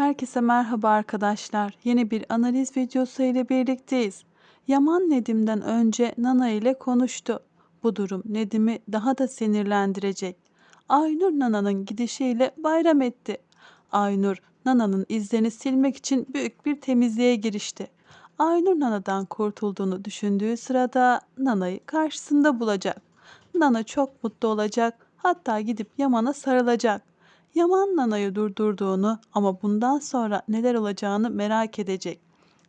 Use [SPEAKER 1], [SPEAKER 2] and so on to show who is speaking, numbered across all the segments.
[SPEAKER 1] Herkese merhaba arkadaşlar. Yeni bir analiz videosu ile birlikteyiz. Yaman Nedim'den önce Nana ile konuştu. Bu durum Nedim'i daha da sinirlendirecek. Aynur Nana'nın gidişiyle bayram etti. Aynur Nana'nın izlerini silmek için büyük bir temizliğe girişti. Aynur Nana'dan kurtulduğunu düşündüğü sırada Nana'yı karşısında bulacak. Nana çok mutlu olacak. Hatta gidip Yaman'a sarılacak. Yaman Nana'yı durdurduğunu ama bundan sonra neler olacağını merak edecek.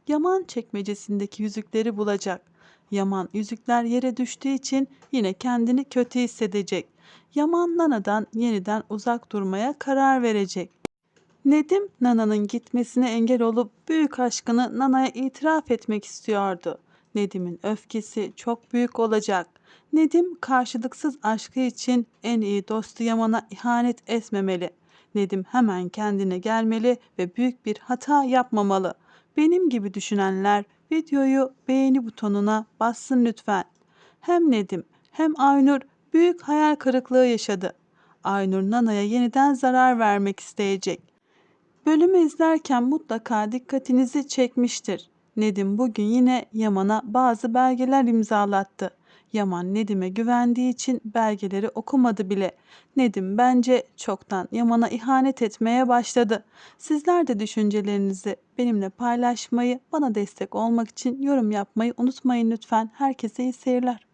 [SPEAKER 1] Yaman çekmecesindeki yüzükleri bulacak. Yaman yüzükler yere düştüğü için yine kendini kötü hissedecek. Yaman Nana'dan yeniden uzak durmaya karar verecek. Nedim Nana'nın gitmesine engel olup büyük aşkını Nana'ya itiraf etmek istiyordu. Nedim'in öfkesi çok büyük olacak. Nedim karşılıksız aşkı için en iyi dostu Yaman'a ihanet etmemeli. Nedim hemen kendine gelmeli ve büyük bir hata yapmamalı. Benim gibi düşünenler videoyu beğeni butonuna bassın lütfen. Hem Nedim hem Aynur büyük hayal kırıklığı yaşadı. Aynur Nana'ya yeniden zarar vermek isteyecek. Bölümü izlerken mutlaka dikkatinizi çekmiştir. Nedim bugün yine Yaman'a bazı belgeler imzalattı. Yaman Nedim'e güvendiği için belgeleri okumadı bile. Nedim bence çoktan Yaman'a ihanet etmeye başladı. Sizler de düşüncelerinizi benimle paylaşmayı, bana destek olmak için yorum yapmayı unutmayın lütfen. Herkese iyi seyirler.